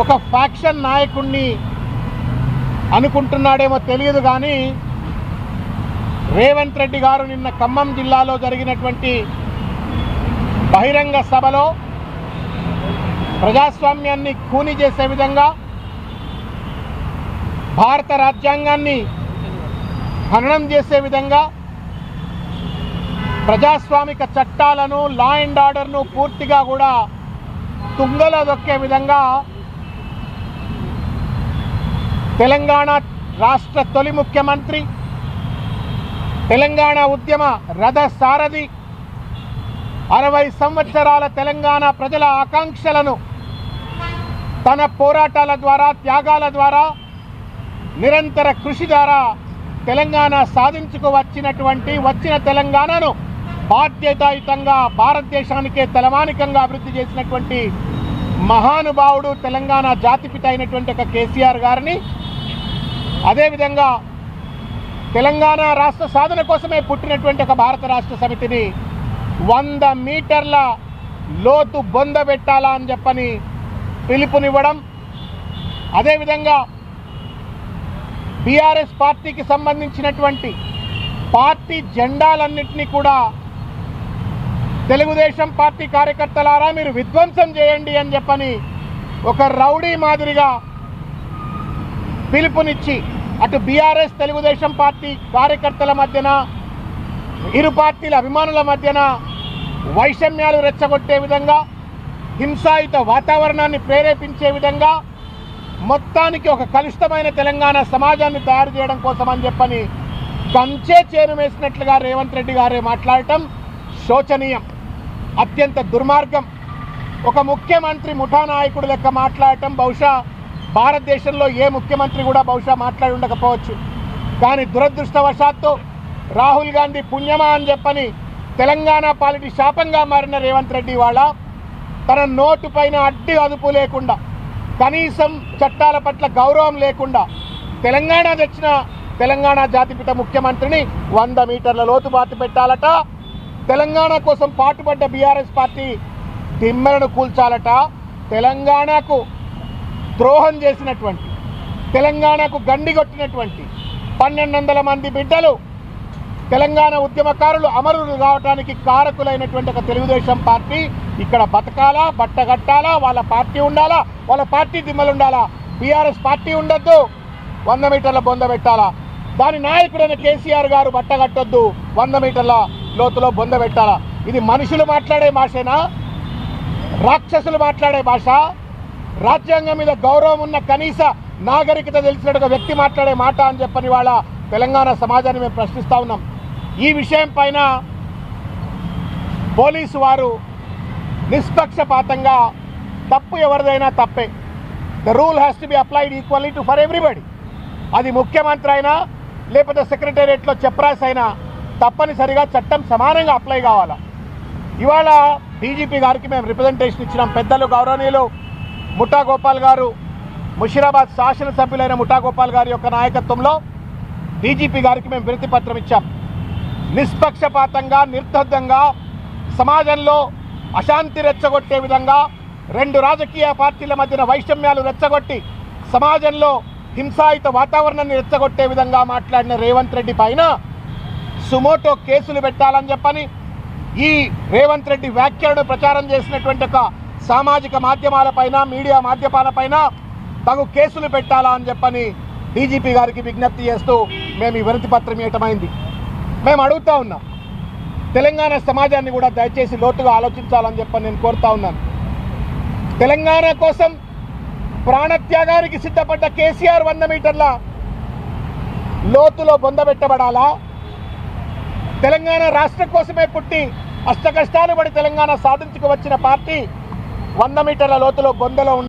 ఒక ఫ్యాక్షన్ నాయకుణ్ణి అనుకుంటున్నాడేమో తెలియదు కానీ రేవంత్ రెడ్డి గారు నిన్న ఖమ్మం జిల్లాలో జరిగినటువంటి బహిరంగ సభలో ప్రజాస్వామ్యాన్ని ఖూనీ చేసే విధంగా భారత రాజ్యాంగాన్ని ఖననం చేసే విధంగా ప్రజాస్వామిక చట్టాలను లా అండ్ ఆర్డర్ను పూర్తిగా కూడా తుంగలో దొక్కే విధంగా తెలంగాణ రాష్ట్ర తొలి ముఖ్యమంత్రి తెలంగాణ ఉద్యమ రథ సారథి అరవై సంవత్సరాల తెలంగాణ ప్రజల ఆకాంక్షలను తన పోరాటాల ద్వారా త్యాగాల ద్వారా నిరంతర కృషి ద్వారా తెలంగాణ సాధించుకు వచ్చినటువంటి వచ్చిన తెలంగాణను బాధ్యతాయుతంగా భారతదేశానికే తలమానికంగా అభివృద్ధి చేసినటువంటి మహానుభావుడు తెలంగాణ జాతిపిత అయినటువంటి ఒక కేసీఆర్ గారిని అదేవిధంగా తెలంగాణ రాష్ట్ర సాధన కోసమే పుట్టినటువంటి ఒక భారత రాష్ట్ర సమితిని వంద మీటర్ల లోతు బొంద పెట్టాలా అని చెప్పని పిలుపునివ్వడం అదేవిధంగా బీఆర్ఎస్ పార్టీకి సంబంధించినటువంటి పార్టీ జెండాలన్నింటినీ కూడా తెలుగుదేశం పార్టీ కార్యకర్తలారా మీరు విధ్వంసం చేయండి అని చెప్పని ఒక రౌడీ మాదిరిగా పిలుపునిచ్చి అటు బీఆర్ఎస్ తెలుగుదేశం పార్టీ కార్యకర్తల మధ్యన ఇరు పార్టీల అభిమానుల మధ్యన వైషమ్యాలు రెచ్చగొట్టే విధంగా హింసాయుత వాతావరణాన్ని ప్రేరేపించే విధంగా మొత్తానికి ఒక కలుషితమైన తెలంగాణ సమాజాన్ని తయారు చేయడం కోసం అని చెప్పని కంచే చేరు వేసినట్లుగా రేవంత్ రెడ్డి గారే మాట్లాడటం శోచనీయం అత్యంత దుర్మార్గం. ఒక ముఖ్యమంత్రి ముఠా నాయకుడు లెక్క మాట్లాడటం బహుశా భారతదేశంలో ఏ ముఖ్యమంత్రి కూడా బహుశా మాట్లాడి ఉండకపోవచ్చు. కానీ దురదృష్టవశాత్తు రాహుల్ గాంధీ పుణ్యమా అని చెప్పని తెలంగాణ పాలిటి శాపంగా మారిన రేవంత్ రెడ్డి వాళ్ళ తన నోటు పైన అడ్డి అదుపు లేకుండా కనీసం చట్టాల పట్ల గౌరవం లేకుండా తెలంగాణ తెచ్చిన తెలంగాణ జాతిపిత ముఖ్యమంత్రిని వంద మీటర్ల లోతుబాటు పెట్టాలట. తెలంగాణ కోసం పాటుపడ్డ బీఆర్ఎస్ పార్టీ దిమ్మెలను కూల్చాలట. తెలంగాణకు ద్రోహం చేసినటువంటి తెలంగాణకు గండి కొట్టినటువంటి పన్నెండు వందల మంది బిడ్డలు తెలంగాణ ఉద్యమకారులు అమరులు కావడానికి కారకులైనటువంటి ఒక తెలుగుదేశం పార్టీ ఇక్కడ బతకాలా బట్టగట్టాలా వాళ్ళ పార్టీ ఉండాలా వాళ్ళ పార్టీ దిమ్మలు ఉండాలా? బీఆర్ఎస్ పార్టీ ఉండొద్దు. వంద మీటర్ల బొంద పెట్టాలా? దాని నాయకుడైన కేసీఆర్ గారు బట్టగట్టొద్దు వంద మీటర్ల లోతులో బొంద పెట్టాలా? ఇది మనుషులు మాట్లాడే భాషేనా? రాక్షసులు మాట్లాడే భాష? రాజ్యాంగం మీద గౌరవం ఉన్న కనీస నాగరికత తెలిసిన ఒక వ్యక్తి మాట్లాడే మాట అని చెప్పని వాళ్ళ తెలంగాణ సమాజాన్ని మేము ప్రశ్నిస్తూ ఉన్నాం. ఈ విషయం పైన పోలీసు వారు నిష్పక్షపాతంగా తప్పు ఎవరిదైనా తప్పే. The rule has to be applied equally to for everybody అది ముఖ్యమంత్రి అయినా లేకపోతే సెక్రటేరియట్లో చెప్రాస్ అయినా తప్పనిసరిగా చట్టం సమానంగా అప్లై కావాలా? ఇవాళ డీజీపీ గారికి మేము రిప్రజెంటేషన్ ఇచ్చినాం. పెద్దలు గౌరవనీయులు ముఠా గోపాల్ గారు ముషీరాబాద్ శాసనసభ్యులైన ముఠా గోపాల్ గారి యొక్క నాయకత్వంలో డీజీపీ గారికి మేము వినతి పత్రం ఇచ్చాం. నిష్పక్షపాతంగా నిర్దగ్ధంగా సమాజంలో అశాంతి రెచ్చగొట్టే విధంగా రెండు రాజకీయ పార్టీల మధ్యన వైషమ్యాలు రెచ్చగొట్టి సమాజంలో హింసాయుత వాతావరణాన్ని రెచ్చగొట్టే విధంగా మాట్లాడిన రేవంత్ రెడ్డి పైన సుమోటో కేసులు పెట్టాలని చెప్పని ఈ రేవంత్ రెడ్డి వ్యాఖ్యలను ప్రచారం చేసినటువంటి ఒక సామాజిక మాధ్యమాలపైన మీడియా మాధ్యమాలపైన తగు కేసులు పెట్టాలా అని చెప్పని డీజీపీ గారికి విజ్ఞప్తి చేస్తూ మేము ఈ వినతి పత్రం ఇవ్వటమైంది మేము అడుగుతా ఉన్నాం. తెలంగాణ సమాజాన్ని కూడా దయచేసి లోతుగా ఆలోచించాలని చెప్పని నేను కోరుతా ఉన్నాను. తెలంగాణ కోసం ప్రాణత్యాగానికి సిద్ధపడ్డ కేసీఆర్ వంద మీటర్ల లోతులో బొందబెట్టబడాలా తెలంగాణ రాష్ట్రం కోసమే పుట్టి అష్ట కష్టాలు పడి తెలంగాణ సాధించుకు వచ్చిన పార్టీ వంద మీటర్ల లోతులో బొందలో